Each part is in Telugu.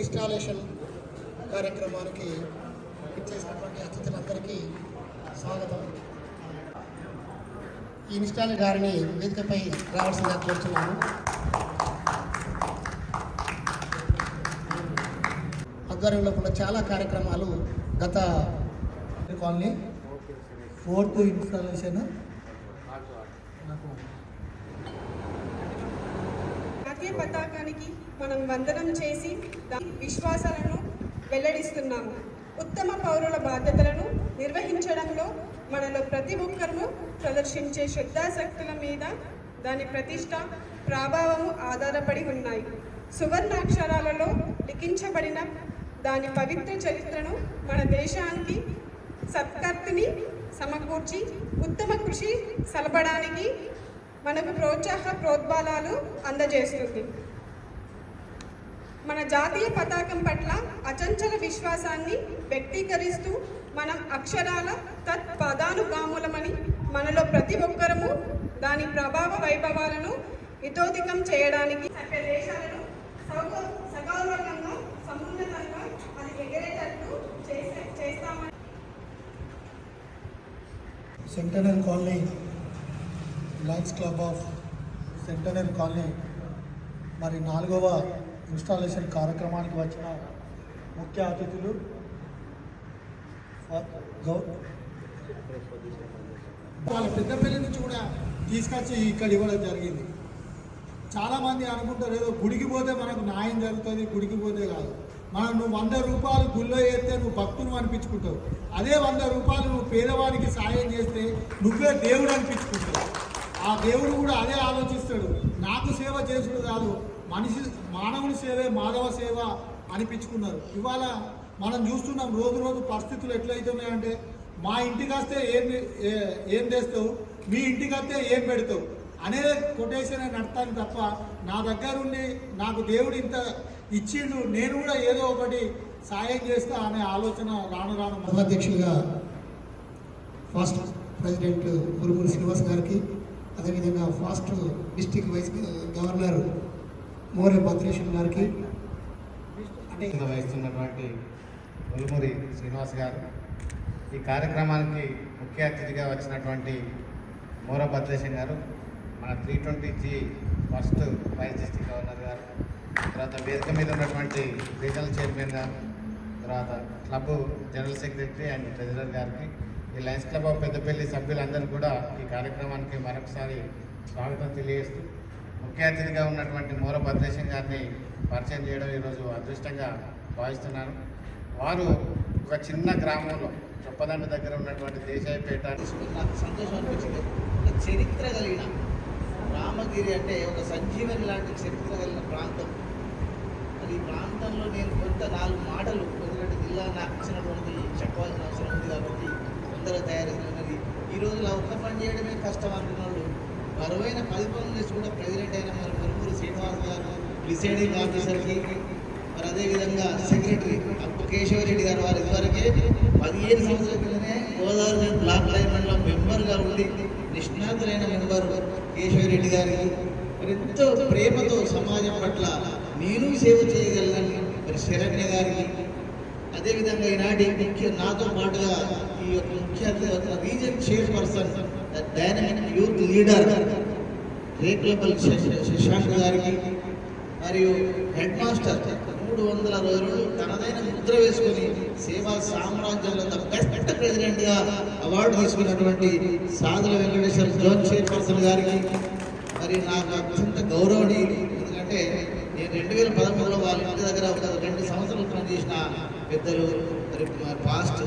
ఇన్స్టాలేషన్ కార్యక్రమానికి ఇచ్చేసినటువంటి అతిథులందరికీ స్వాగతం. ఈ ఇన్స్టాల్ గారిని వేదికపై రావాల్సిందిగా కోరుతున్నాను ఆధ్వర్యంలో కూడా చాలా కార్యక్రమాలు గత కాలనీ. ఫోర్త్ ఇన్స్టాలేషన్ జాతీయ పతాకానికి మనం వందనం చేసి దాని విశ్వాసాలను వెల్లడిస్తున్నాము. ఉత్తమ పౌరుల బాధ్యతలను నిర్వహించడంలో మనలో ప్రతి ఒక్కరూ ప్రదర్శించే శ్రద్ధాశక్తుల మీద దాని ప్రతిష్ట ప్రభావము ఆధారపడి ఉన్నాయి. సువర్ణాక్షరాలలో లిఖించబడిన దాని పవిత్ర చరిత్రను మన దేశానికి సత్కర్తిని సమకూర్చి ఉత్తమ కృషి సలపడానికి మనకు ప్రోత్సాహ ప్రోద్బలాలు అందజేస్తుంది. మన జాతీయ పతాకం పట్ల అచంచల విశ్వాసాన్ని వ్యక్తీకరిస్తూ మనం అక్షరాల తత్ పదానుగాములమని మనలో ప్రతి ఒక్కరము దాని ప్రభావ వైభవాలను ఇతోధికం చేయడానికి దేశాలను సగౌరవంగా సమున్నతంగా అది ఎగరేటట్టు చేసే చేస్తామని centenary colony lions club of centenary colony మరి నాలుగవ ఇన్స్టాలేషన్ కార్యక్రమానికి వచ్చిన ముఖ్య అతిథులు వాళ్ళ పెద్దపల్లి నుంచి కూడా తీసుకొచ్చి ఇక్కడ ఇవ్వడం జరిగింది. చాలామంది అనుకుంటారు ఏదో గుడికి పోతే మనకు న్యాయం జరుగుతుంది గుడికి పోతే కాదు. మనం నువ్వు వంద రూపాయలు గుళ్ళో వేస్తే నువ్వు భక్తులు అనిపించుకుంటావు. అదే వంద రూపాయలు నువ్వు పేదవానికి సాయం చేస్తే నువ్వే దేవుడు అనిపించుకుంటావు. ఆ దేవుడు కూడా అదే ఆలోచిస్తాడు. నాకు సేవ చేసుడు కాదు మనిషి మానవుని సేవే మాధవ సేవ అనిపించుకున్నారు. ఇవాళ మనం చూస్తున్నాం రోజు రోజు పరిస్థితులు ఎట్లయితున్నాయంటే మా ఇంటికి వస్తే ఏం ఏం చేస్తావు? మీ ఇంటికి వస్తే ఏం పెడతావు? అనే కొటేషన్ నడతాను తప్ప నా దగ్గర ఉండి నాకు దేవుడు ఇంత ఇచ్చిండు నేను కూడా ఏదో ఒకటి సాయం చేస్తా అనే ఆలోచన రాను రాను మొదలు అధ్యక్షులుగా ఫస్ట్ ప్రెసిడెంట్ ఉరుమూరి శ్రీనివాస్ గారికి అదేవిధంగా first district vice governor More Bhadreshwar గారికి అంటే వహిస్తున్నటువంటి ఉలుమూరి శ్రీనివాస్ గారు. ఈ కార్యక్రమానికి ముఖ్య అతిథిగా వచ్చినటువంటి మోర భద్రేశం గారు మన three twenty G first vice district governor గారు తర్వాత వేదిక మీద ఉన్నటువంటి రీజనల్ చైర్మన్ గారు తర్వాత club general secretary and treasurer గారికి ఈ లయన్స్ క్లబ్ ఆఫ్ పెద్దపల్లి సభ్యులందరూ కూడా ఈ కార్యక్రమానికి మరొకసారి స్వాగతం తెలియజేస్తూ ముఖ్య అతిథిగా ఉన్నటువంటి మూర భద్రేశం గారిని పరిచయం చేయడం ఈరోజు అదృష్టంగా భావిస్తున్నాను. వారు ఒక చిన్న గ్రామంలో చొప్పదండ దగ్గర ఉన్నటువంటి దేశాయపేట నాకు సంతోషం అనిపించింది. ఒక చరిత్ర కలిగిన రామగిరి అంటే ఒక సంజీవని లాంటి చరిత్ర కలిగిన ప్రాంతం. మరి ఈ ప్రాంతంలో నేను కొంత నాలుగు మాటలు ఎందుకంటే జిల్లా నాకు ఇచ్చినటువంటి చెప్పాల్సిన అవసరం ఉంది కాబట్టి అందరూ తయారు చేసినది ఈ రోజులో ఒక్క పని చేయడమే కష్టం అనుకున్నాడు మరువైన పది పనులు చేసి కూడా ప్రెసిడెంట్ అయిన మరి మురుగురు శ్రీనివాస్ గారు ప్రిసైడింగ్ ఆఫీసర్కి మరి అదేవిధంగా సెక్రటరీ అప్పు కేశవరెడ్డి గారు వారు ఇదివరకే పదిహేను సంవత్సరాల క్రితమే గోదావరి బ్లాక్ లైన్లో మెంబర్గా ఉండి నిష్ణాతులైన మెంబర్ కేశవరెడ్డి గారికి మరి ఎంతో ప్రేమతో సమాజం పట్ల నేను సేవ చేయగలను మరి శరణ్య గారికి అదేవిధంగా ఈనాటి ముఖ్య నాతో పాటుగా ఈ యొక్క ముఖ్య region chairperson dynamic youth leader Rekulapalli Shashank గారికి మరియు హెడ్ మాస్టర్ మూడు వందల రోజులు తనదైన ముద్ర వేసుకొని సేవా సామ్రాజ్యంలో ద బెస్ట్ ప్రెసిడెంట్గా అవార్డు తీసుకున్నటువంటి సాధుల వెంకటేశ్వర జోన్ చైర్పర్సన్ గారికి. మరి నాకు అత్యంత గౌరవనీయులు. ఎందుకంటే నేను రెండు వేల పదమూడులో వాళ్ళ ఇంటి దగ్గర ఒక రెండు సంవత్సరాలు పనిచేసిన పెద్దలు మరి పాస్ట్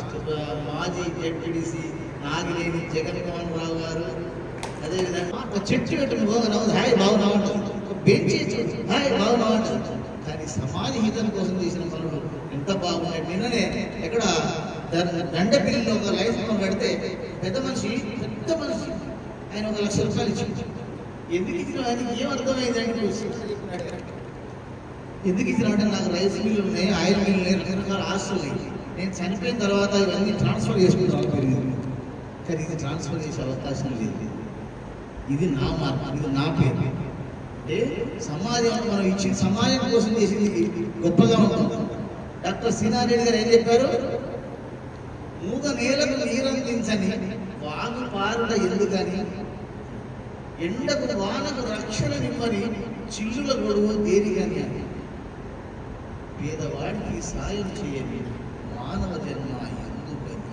మాజీ జెడ్పీడీసీ నాగిలేని జగన్ మోహన్ రావు గారు అదేవిధంగా ఒక చెట్టు పెట్టుకుని పోగలవు హాయ్ బాగున్నా ఉంటుంది ఒక బెంచ్ హాయ్ బాగున్నా ఉంటుంది కానీ సమాజ హితం కోసం చేసిన పనులు ఎంత బాగున్నాయి. నిన్ననే ఎక్కడ దండ దండపిల్లిలో ఒక లైఫ్ కడితే పెద్ద మనిషి పెద్ద మనిషి ఆయన ఒక లక్ష రూపాయలు ఇచ్చి ఎందుకు ఇచ్చిన అది ఏం అర్థమైంది అంటే ఎందుకు ఇచ్చినాడంటే నాకు రైస్ మిల్లు ఉన్నాయి ఆయిల్ మిల్లు ఉన్నాయి రకరకాల ఆస్తులు ఉన్నాయి. నేను చనిపోయిన తర్వాత ఇవన్నీ ట్రాన్స్ఫర్ చేసుకుంటాను పెరిగింది కానీ ఇది ట్రాన్స్ఫర్ చేసే అవకాశం లేదు. ఇది నా మార్పు ఇది నా పేరు. అంటే సమాజం మనం ఇచ్చిన సమాజం కోసం చేసింది గొప్పగా ఉంటుంది డాక్టర్ సీనారెడ్డి గారు ఏం చెప్పారు? మూగ నేలకు నీరందించని వాగు పారుట ఎందుకని? ఎండకు వానకు రక్షణ నిమ్మని చిల్లుల గొడవ దేనికని అని. పేదవాడికి సాయం చేయని మానవ జన్మ ఎందుకని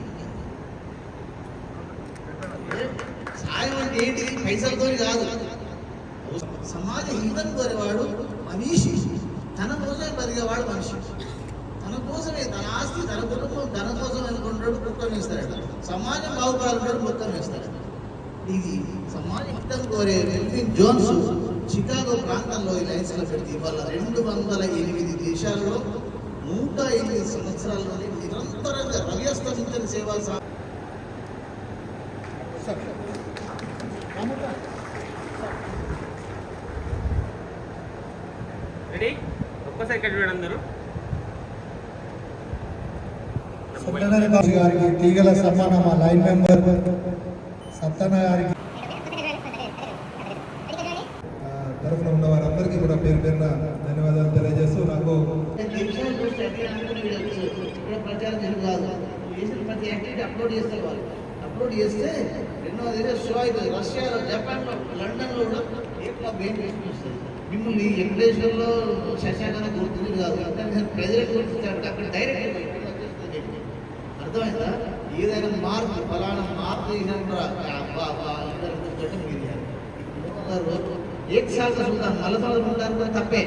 సాయం అంటే ఏంటి? పైసలతో కాదు. సమాజ హితం కోరేవాడు మనిషి. తన కోసమే బతికేవాడు మనిషి. తన కోసమే తన ఆస్తి తన కుటుంబం తన కోసం అనుకుంటాడు కుక్కం వేస్తాడు. సమాజం బాగుపడాలంటాడు కుక్కం వేస్తాడు. ఇది సమాజ హితం కోరే మెల్విన్ జోన్స్ చికాగో ప్రాంతంలో ఈ లైన్స్లో పెడితే ఇవాళ రెండు వందల ఎనిమిది దేశాల్లో నూట ఎనిమిది సంవత్సరాల్లోనే నిరంతరంగా రవ్యస్తమించిన సేవా సా రెడీ ఒక్కసారి ఇక్కడ చూడండి అందరూ. సత్యనారాయణ బాబు గారికి తీగల సమ్మాన లైన్ మెంబర్ సత్యనారాయణ గారికి ఆ, తరఫున ఉన్న వారందరికీ కూడా పేరు పేరున ధన్యవాదాలు తెలియజేస్తూ నాకు నిమిషాలు అనుకుని వీళ్ళు ఇక్కడ ప్రచారం జరుగు కాదు చేసిన ప్రతి యాక్టివిటీ అప్లోడ్ చేస్తారు వాళ్ళు అప్లోడ్ చేస్తే ఎన్నో దగ్గర షో అవుతుంది రష్యాలో జపాన్లో లండన్లో కూడా ఏ క్లబ్ ఏం చేసుకుని మిమ్మల్ని ఎంగ్లీష్లో శశాంకన గుర్తుంది కాదు అంటే ప్రెసిడెంట్ గురించి అక్కడ డైరెక్ట్ అర్థమైందా ఏదైనా మార్పు ఫలానా మార్పు ఇదంటారా ఏక్ సాల్ చూద్దాం నలభై ఉంటారు తప్పే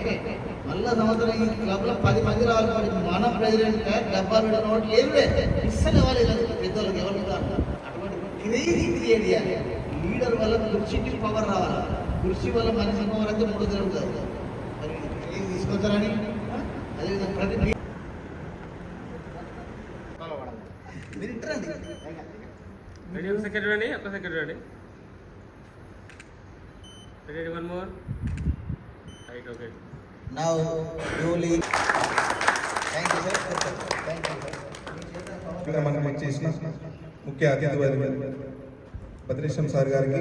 మళ్ళా సంవత్సరం ఈ క్లబ్లో పది మంది రావాలి మరి మన ప్రెసిడెంట్ డబ్బా పెట్టిన నోట్లు ఏమి ఇస్తాను ఇవ్వాలి పెద్దవాళ్ళకి ఎవరు అటువంటి క్రేజీ క్రియేట్ చేయాలి? లీడర్ వల్ల కుర్చీకి పవర్ రావాలి. కుర్చీ వల్ల మనిషి పవర్ అయితే మూడు జరుగుతుంది. మరి క్రేజ్ తీసుకొచ్చారని అదేవిధంగా ప్రతి సెక్రటరీ ఒక secretary one more right okay Now, duly. Thank you, sir. Thank you, sir. కార్యక్రమానికి వచ్చేసిన ముఖ్య అతిథి వర్యులు భద్రేశం సార్ గారికి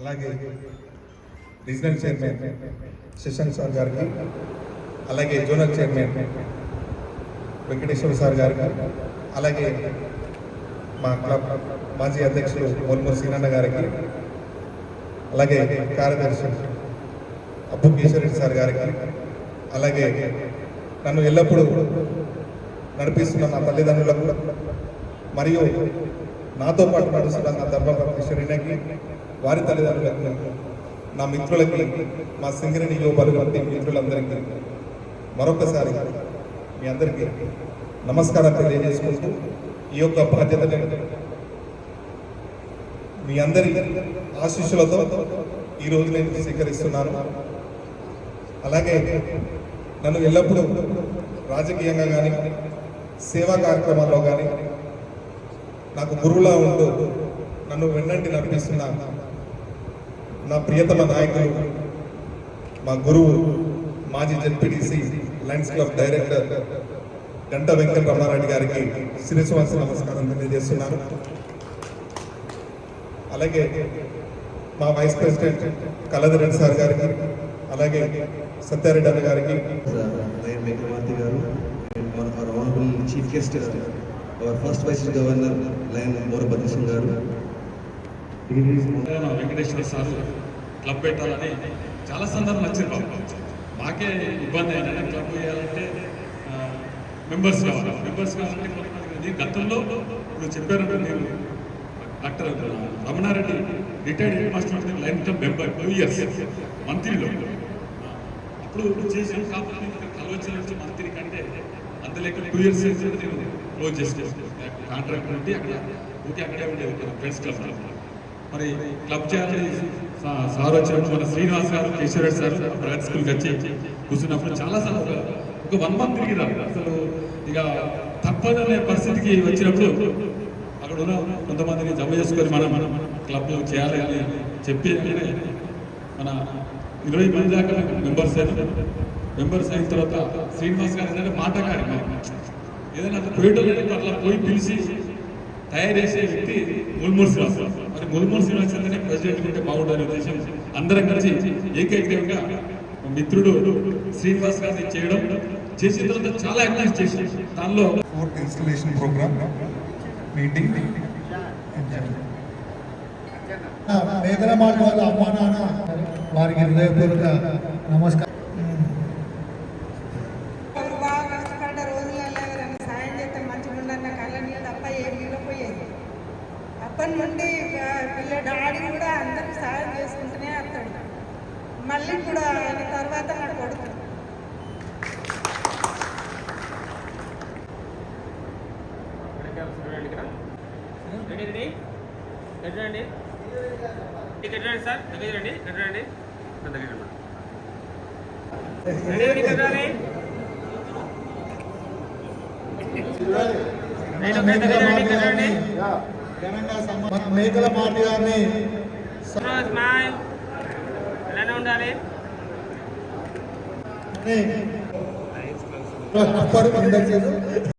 అలాగే రీజనల్ చైర్మన్ శశాంక్ సార్ గారికి అలాగే జోనల్ చైర్మన్ వెంకటేశ్వర సార్ గారికి అలాగే మా క్లబ్ మాజీ అధ్యక్షులు మొల్మూరు సీనన్న గారికి అలాగే కార్యదర్శి అబ్బు కేశవరెడ్డి సార్ గారికి అలాగే నన్ను ఎల్లప్పుడూ నడిపిస్తున్న నా తల్లిదండ్రులకు మరియు నాతో పాటు నడుస్తున్న నా ధర్మపరమేశ్వరినకి వారి తల్లిదండ్రులకు నా మిత్రులకి మా సింగరేణి యువకులు వంటి మిత్రులందరికీ మరొకసారి మీ అందరికీ నమస్కారం తెలియజేసుకుంటూ ఈ యొక్క బాధ్యతని మీ అందరి ఆశీస్సులతో ఈరోజు నేను స్వీకరిస్తున్నాను. అలాగే నన్ను ఎల్లప్పుడూ రాజకీయంగా కానీ సేవా కార్యక్రమాల్లో కానీ నాకు గురువులా ఉంటూ నన్ను వెన్నంటి నడిపిస్తున్న నా ప్రియతమ నాయకులు మా గురువు మాజీ జెడ్పీటీసీ లయన్స్ క్లబ్ డైరెక్టర్ గంట వెంకట రమారెడ్డి గారికి శిరస్వాస నమస్కారం తెలియజేస్తున్నాను. అలాగే మా వైస్ ప్రెసిడెంట్ కలదరెడ్డి సార్ గారికి అలాగే సత్యారెడ్డి అన్న గారికి. chief guest, uh, our first vice governor, Lion Mora Badrishan Garu. మన వెంకటేశ్వర సార్ క్లబ్ పెట్టాలని చాలా సందర్భం వచ్చింది బాబు. మాకే ఇబ్బంది అయినా క్లబ్ చేయాలంటే మెంబర్స్ కావాలి. మెంబర్స్ కావాలంటే కొంతమంది గతంలో ఇప్పుడు చెప్పారు నేను doctor Ramanareddy retired head master lion club member two years మంత్రిలో. అప్పుడు చేసాను కాబట్టి ఇక్కడ కలవచ్చిన మంత్రి కంటే అంత టూ ఇయర్స్ నేను క్లోజ్ చేసేది కాంట్రాక్ట్ ఉంటే అక్కడ ఊకే అక్కడే ఉండేది. ఫ్రెండ్స్ క్లబ్ మరి క్లబ్ చేయాలని సార్ వచ్చినప్పుడు మన శ్రీనివాస్ గారు కేశవరెడ్డి సార్ ప్రైవేట్ స్కూల్కి వచ్చి కూర్చున్నప్పుడు చాలా సార్లు ఒక వన్ మంత్ తిరిగి అసలు ఇక తప్పదనే పరిస్థితికి వచ్చినప్పుడు అక్కడ ఉన్న కొంతమందిని జమ చేసుకొని మనం మనం క్లబ్ చేయాలి అని చెప్పి మన ఇరవై మంది దాకా మెంబర్స్ అయిన మెంబర్స్ అయిన తర్వాత శ్రీనివాస్ గారు ఏంటంటే మాటకారి ఏదైనా అట్లా పోయేటోళ్ళు అట్లా పోయి పిలిచి తయారు చేసే వ్యక్తి ముల్మూర్ శ్రీనివాస్ మరి ముల్మూర్ శ్రీనివాస్ అంటేనే ప్రెసిడెంట్ ఉంటే బాగుంటుందనే ఉద్దేశం అందరం కలిసి ఏకైకంగా మిత్రుడు శ్రీనివాస్ గారిని చేయడం చేసిన తర్వాత చాలా యాక్టివిటీస్ చేసి దానిలో ఫోర్త్ ఇన్స్టలేషన్ ప్రోగ్రామ్ మీటింగ్ మేఘన మాట వాళ్ళ అమ్మా నాన్న వారికి హృదయపూర్వక నమస్కారం. ఎవరు బాగా కష్టపడ్డ రోజులలో ఎవరైనా సాయం చేస్తే మంచిగా ఉండన్న కళ్ళ నీళ్ళు తప్ప ఏం మిగిలిపోయేది అప్పటి నుండి పిల్ల డాడీ కూడా అందరికి సాయం చేసుకుంటూనే వస్తాడు. మళ్ళీ కూడా ఆయన తర్వాత నా కొడుకు రెడీ ఎట్లండి సార్. దగ్గర రండి. ఎక్కడ రండి. దగ్గర రండి. Ready ready. ఎక్కడ రండి? రైట్ ఓకే దగ్గర రండి. ఇక్కడ రండి. ఘనంగా సన్మాన మేఘల మాట గారిని. స్మైల్ ఇలానే ఉండాలి. అందరికీ